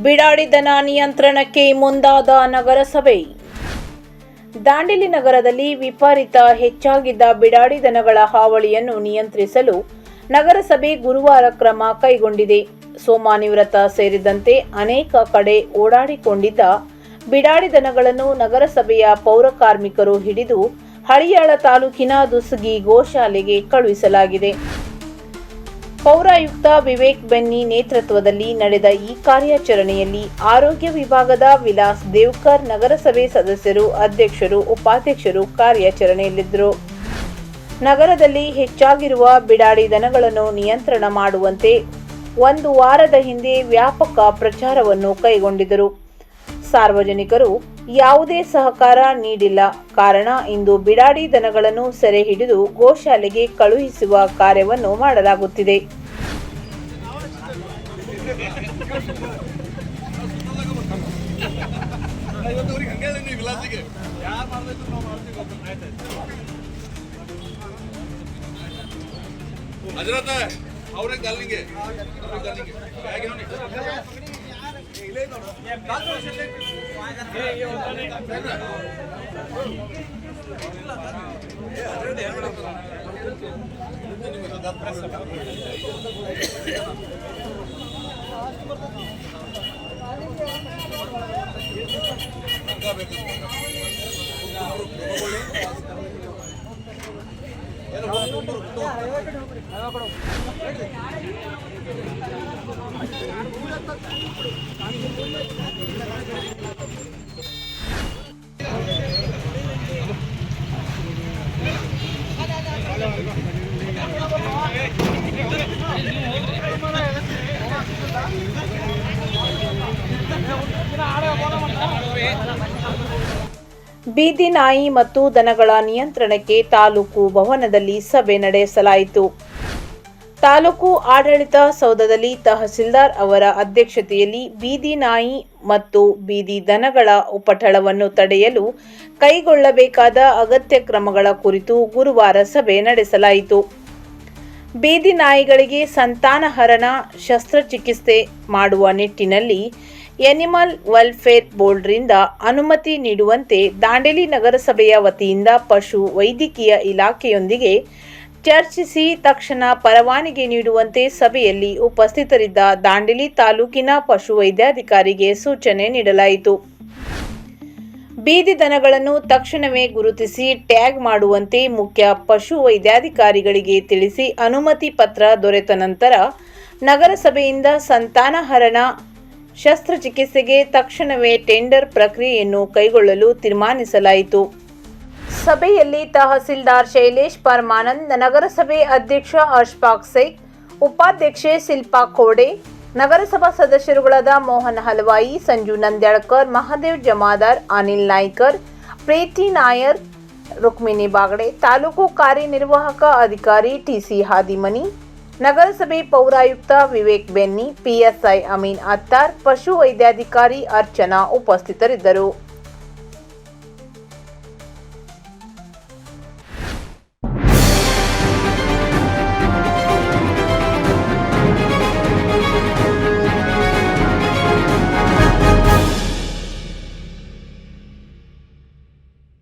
ಬಿಡಾಡಿ ದನ ನಿಯಂತ್ರಣಕ್ಕೆ ಮುಂದಾದ ನಗರಸಭೆ. ದಾಂಡೇಲಿ ನಗರದಲ್ಲಿ ವಿಪರೀತ ಹೆಚ್ಚಾಗಿದ್ದ ಬಿಡಾಡಿ ದನಗಳ ಹಾವಳಿಯನ್ನು ನಿಯಂತ್ರಿಸಲು ನಗರಸಭೆ ಗುರುವಾರ ಕ್ರಮ ಕೈಗೊಂಡಿದೆ. ಸೋಮಾನಿವ್ರತ ಸೇರಿದಂತೆ ಅನೇಕ ಕಡೆ ಓಡಾಡಿಕೊಂಡಿದ್ದ ಬಿಡಾಡಿ ದನಗಳನ್ನು ನಗರಸಭೆಯ ಪೌರ ಕಾರ್ಮಿಕರು ಹಿಡಿದು ಹಳಿಯಾಳ ತಾಲೂಕಿನ ದುಸುಗಿ ಗೋಶಾಲೆಗೆ ಕಳುಹಿಸಲಾಗಿದೆ. ಪೌರಾಯುಕ್ತ ವಿವೇಕ್ ಬೆನ್ನಿ ನೇತೃತ್ವದಲ್ಲಿ ನಡೆದ ಈ ಕಾರ್ಯಾಚರಣೆಯಲ್ಲಿ ಆರೋಗ್ಯ ವಿಭಾಗದ ವಿಲಾಸ್ ದೇವ್ಕರ್ ನಗರಸಭೆ ಸದಸ್ಯರು, ಅಧ್ಯಕ್ಷರು, ಉಪಾಧ್ಯಕ್ಷರು ಕಾರ್ಯಾಚರಣೆಯಲ್ಲಿದ್ದರು. ನಗರದಲ್ಲಿ ಹೆಚ್ಚಾಗಿರುವ ಬಿಡಾಡಿ ದನಗಳನ್ನು ನಿಯಂತ್ರಣ ಮಾಡುವಂತೆ ಒಂದು ವಾರದ ಹಿಂದೆ ವ್ಯಾಪಕ ಪ್ರಚಾರವನ್ನು ಕೈಗೊಂಡಿದ್ದರು. ಸಾರ್ವಜನಿಕರು ಯಾವುದೇ ಸಹಕಾರ ನೀಡಿಲ್ಲ. ಕಾರಣ ಇಂದು ಬಿಡಾಡಿ ದನಗಳನ್ನು ಸೆರೆ ಹಿಡಿದು ಗೋಶಾಲೆಗೆ ಕಳುಹಿಸುವ ಕಾರ್ಯವನ್ನು ಮಾಡಲಾಗುತ್ತಿದೆ. ಇವತ್ತವ್ರಿಗೆ ¿Qué es lo que ಆಡ ಬೀದಿ ನಾಯಿ ಮತ್ತು ದನಗಳ ನಿಯಂತ್ರಣಕ್ಕೆ ತಾಲೂಕು ಭವನದಲ್ಲಿ ಸಭೆ ನಡೆಸಲಾಯಿತು. ತಾಲೂಕು ಆಡಳಿತ ಸೌಧದಲ್ಲಿ ತಹಸೀಲ್ದಾರ್ ಅವರ ಅಧ್ಯಕ್ಷತೆಯಲ್ಲಿ ಬೀದಿ ನಾಯಿ ಮತ್ತು ಬೀದಿ ದನಗಳ ಉಪಟಳವನ್ನು ತಡೆಯಲು ಕೈಗೊಳ್ಳಬೇಕಾದ ಅಗತ್ಯ ಕ್ರಮಗಳ ಕುರಿತು ಗುರುವಾರ ಸಭೆ ನಡೆಸಲಾಯಿತು. ಬೀದಿ ನಾಯಿಗಳಿಗೆ ಸಂತಾನಹರಣ, ಶಸ್ತ್ರಚಿಕಿತ್ಸೆ ಮಾಡುವ ನಿಟ್ಟಿನಲ್ಲಿ ಎನಿಮಲ್ ವೆಲ್ಫೇರ್ ಬೋರ್ಡ್ರಿಂದ ಅನುಮತಿ ನೀಡುವಂತೆ ದಾಂಡೇಲಿ ನಗರಸಭೆಯ ವತಿಯಿಂದ ಪಶು ವೈದ್ಯಕೀಯ ಇಲಾಖೆಯೊಂದಿಗೆ ಚರ್ಚಿಸಿ ತಕ್ಷಣ ಪರವಾನಗಿ ನೀಡುವಂತೆ ಸಭೆಯಲ್ಲಿ ಉಪಸ್ಥಿತರಿದ್ದ ದಾಂಡೇಲಿ ತಾಲೂಕಿನ ಪಶು ವೈದ್ಯಾಧಿಕಾರಿಗೆ ಸೂಚನೆ ನೀಡಲಾಯಿತು. ಬೀದಿ ದನಗಳನ್ನು ತಕ್ಷಣವೇ ಗುರುತಿಸಿ ಟ್ಯಾಗ್ ಮಾಡುವಂತೆ ಮುಖ್ಯ ಪಶು ವೈದ್ಯಾಧಿಕಾರಿಗಳಿಗೆ ತಿಳಿಸಿ ಅನುಮತಿ ಪತ್ರ ದೊರೆತ ನಂತರ ನಗರಸಭೆಯಿಂದ ಸಂತಾನಹರಣ ಶಸ್ತ್ರಚಿಕಿತ್ಸೆಗೆ ತಕ್ಷಣವೇ ಟೆಂಡರ್ ಪ್ರಕ್ರಿಯೆಯನ್ನು ಕೈಗೊಳ್ಳಲು ತೀರ್ಮಾನಿಸಲಾಯಿತು. ಸಭೆಯಲ್ಲಿ ತಹಸೀಲ್ದಾರ್ ಶೈಲೇಶ್ ಪರಮಾನಂದ್, ನಗರಸಭೆ ಅಧ್ಯಕ್ಷ ಅಶ್ಫಾಕ್ ಸೈಕ್ ಉಪಾಧ್ಯಕ್ಷೆ ಶಿಲ್ಪಾ ಖೋಡೆ ನಗರಸಭಾ ಸದಸ್ಯರುಗಳಾದ ಮೋಹನ್ ಹಲವಾಯಿ, ಸಂಜು ನಂದ್ಯಾಳ್ಕರ್, ಮಹಾದೇವ್ ಜಮಾದಾರ್, ಅನಿಲ್ ನಾಯ್ಕರ್, ಪ್ರೀತಿ ನಾಯರ್, ರುಕ್ಮಿಣಿ ಬಾಗಡೆ, ತಾಲೂಕು ಕಾರ್ಯನಿರ್ವಾಹಕ ಅಧಿಕಾರಿ ಟಿಸಿ ಹಾದಿಮನಿ ನಗರಸಭೆ ಪೌರಾಯುಕ್ತ ವಿವೇಕ್ ಬೆನ್ನಿ ಪಿಎಸ್ಐ ಅಮೀನ್ ಅತ್ತಾರ್ ಪಶು ವೈದ್ಯಾಧಿಕಾರಿ ಅರ್ಚನಾ ಉಪಸ್ಥಿತರಿದ್ದರು.